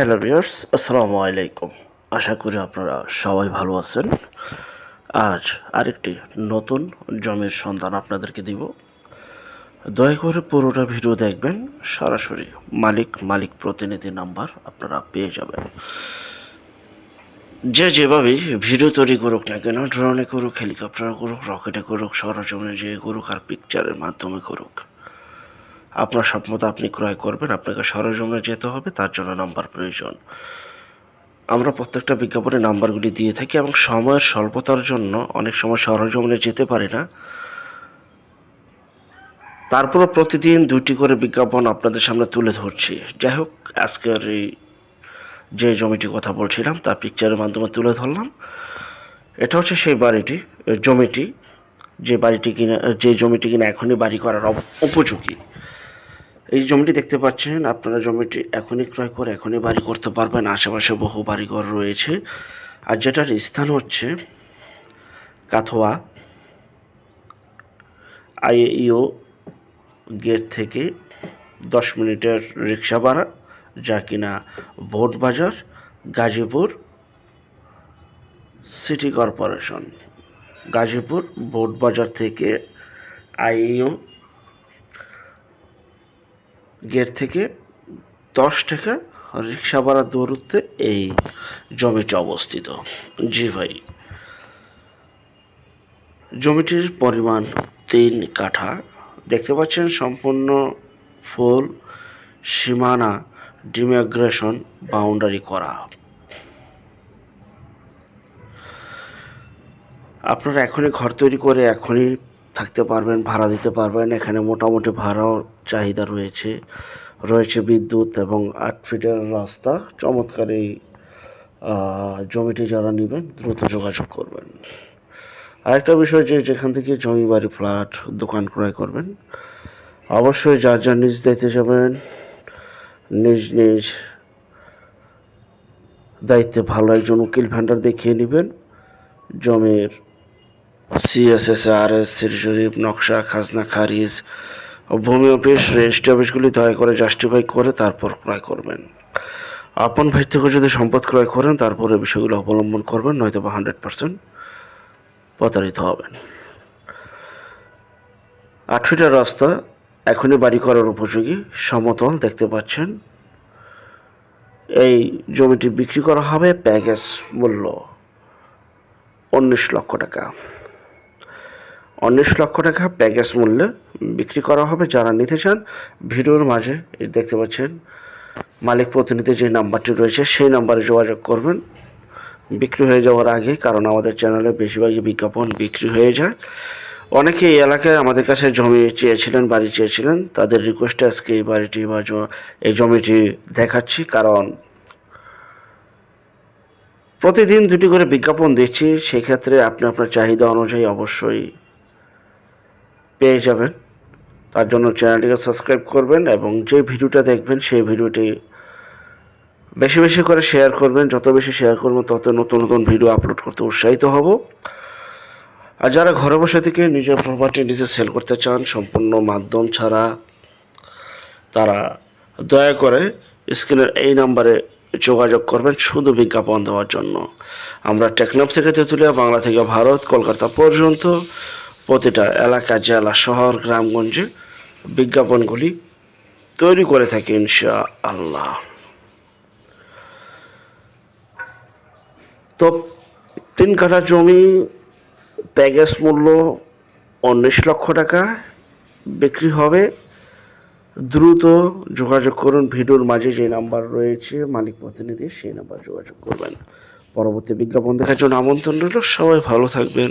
Hello viewers, আসসালামু আলাইকুম। আশা করি আপনারা সবাই ভালো আছেন। আজ আরেকটি নতুন জমির সন্ধান আপনাদেরকে দিব। দয়া করে পুরোটা ভিডিও দেখবেন, সরাসরি মালিক মালিক প্রতিনিধি নাম্বার আপনারা পেয়ে যাবেন। যে যেভাবেই ভিডিও তৈরি করুক না কেন, ড্রোনে করুক, হেলিকপ্টারে করুক, রকেটে করুক সরজমিনে যে করুক আর পিকচারের মাধ্যমে করুক আপনার স্বপ্নতা আপনি ক্রয় করবেন, আপনাকে সরজমিনে যেতে হবে, তার জন্য নাম্বার প্রয়োজন। আমরা প্রত্যেকটা বিজ্ঞাপনে নাম্বারগুলি দিয়ে থাকি এবং সময়ের স্বল্পতার জন্য অনেক সময় সরজমিনে যেতে পারি না। তারপরও প্রতিদিন দুইটি করে বিজ্ঞাপন আপনাদের সামনে তুলে ধরছি। যাই হোক, আজকের এই যে জমিটি কথা বলছিলাম, তার পিকচারের মাধ্যমে তুলে ধরলাম। এটা হচ্ছে সেই বাড়িটি জমিটি, যে বাড়িটি কিনা, যে জমিটি কিনা এখনই বাড়ি করার উপযোগী। এই জমিটি দেখতে পাচ্ছেন, আপনারা জমিটি এখনই ক্রয় করে এখনই বাড়ি করতে পারবেন। আশেপাশে বহু বাড়িঘর রয়েছে। আর যেটার স্থান হচ্ছে কাথোয়া। আইইও গেট থেকে দশ মিনিটের রিক্সা ভাড়া, যা কিনা ভোট বাজার, গাজীপুর সিটি কর্পোরেশন। গাজীপুর ভোট বাজার থেকে আইইও গেট থেকে দশ টাকা রিক্সা ভাড়া দূরত্বে এই জমিটি অবস্থিত। জি ভাই। জমিটির পরিমাণ তিন কাঠা। দেখতে পাচ্ছেন সম্পূর্ণ ফুল, সীমানা, ডিমাগ্রেশন বাউন্ডারি করা। আপনারা এখনই ঘর তৈরি করে এখনই থাকতে পারবেন, ভাড়া দিতে পারবেন। এখানে মোটামুটি ভাড়াও চাহিদা রয়েছে। রয়েছে বিদ্যুৎ এবং আট ফিটের রাস্তা। চমৎকার এই জমিটি যারা নেবেন, দ্রুত যোগাযোগ করবেন। আরেকটা বিষয় যে যেখান থেকে জমি বাড়ি, ফ্ল্যাট, দোকান ক্রয় করবেন, অবশ্যই যার যার নিজ দায়িত্বে যাবেন, নিজ নিজ দায়িত্বে ভালো একজন উকিল ভ্যান্ডার দেখিয়ে নেবেন, জমির সিএসএস আর এস শরীফ নকশা খাজনা খারিজ ও ভূমি অফিস রেজিস্ট্রি অফিসগুলি দয়া করে জাস্টিফাই করে, তারপর ক্রয় করবেন। আপন ভাই থেকে যদি সম্পদ ক্রয় করেন, তারপরে বিষয়গুলো অবলম্বন করবেন নয়তো বা হান্ড্রেড পার্সেন্ট প্রতারিত হবেন। আট ফিটের রাস্তা এখনই বাড়ি করার উপযোগী, সমতল দেখতে পাচ্ছেন। এই জমিটি বিক্রি করা হবে প্যাকেজ মূল্য উনিশ লক্ষ টাকা। উনিশ লক্ষ টাকা প্যাকেজ মূল্যে বিক্রি করা হবে। যারা নিতে চান, ভিডিওর মাঝে দেখতে পাচ্ছেন মালিক প্রতিনিধি যে নাম্বারটি রয়েছে, সেই নাম্বারে যোগাযোগ করবেন। বিক্রি হয়ে যাওয়ার আগে, কারণ আমাদের চ্যানেলে বেশিরভাগই বিজ্ঞাপন বিক্রি হয়ে যায়। অনেকে এই এলাকায় আমাদের কাছে জমি চেয়েছিলেন, বাড়ি চেয়েছিলেন। তাদের রিকোয়েস্টে আজকে এই বাড়িটি বা এই জমিটি দেখাচ্ছি, কারণ প্রতিদিন দুটি করে বিজ্ঞাপন দিচ্ছি। সেক্ষেত্রে আপনি আপনার চাহিদা অনুযায়ী অবশ্যই পেয়ে যাবেন। তার জন্য চ্যানেলটিকে সাবস্ক্রাইব করবেন এবং যে ভিডিওটা দেখবেন সেই ভিডিওটি বেশি বেশি করে শেয়ার করবেন। যত বেশি শেয়ার করবেন তত নতুন নতুন ভিডিও আপলোড করতে উৎসাহিত হব। আর যারা ঘরে বসে থেকে নিজের প্রপার্টি নিজে সেল করতে চান, সম্পূর্ণ মাধ্যম ছাড়া তারা দয়া করে স্ক্রিনের এই নাম্বারে যোগাযোগ করবেন শুধু বিজ্ঞাপন দেওয়ার জন্য। আমরা টেকনাফ থেকে তেঁতুলিয়া, বাংলা থেকে ভারত, কলকাতা পর্যন্ত প্রতিটা এলাকা, জেলা, শহর, গ্রামগঞ্জে বিজ্ঞাপনগুলি তৈরি করে থাকি ইনশা আল্লাহ তো তিন কাঠা জমি, প্যাকেজ মূল্য উনিশ লক্ষ টাকা বিক্রি হবে। দ্রুত যোগাযোগ করুন, ভিডিওর মাঝে যে নাম্বার রয়েছে, মালিক প্রতিনিধি সেই নাম্বার যোগাযোগ করবেন। পরবর্তী বিজ্ঞাপন দেখার জন্য আমন্ত্রণ রইল, সবাই ভালো থাকবেন।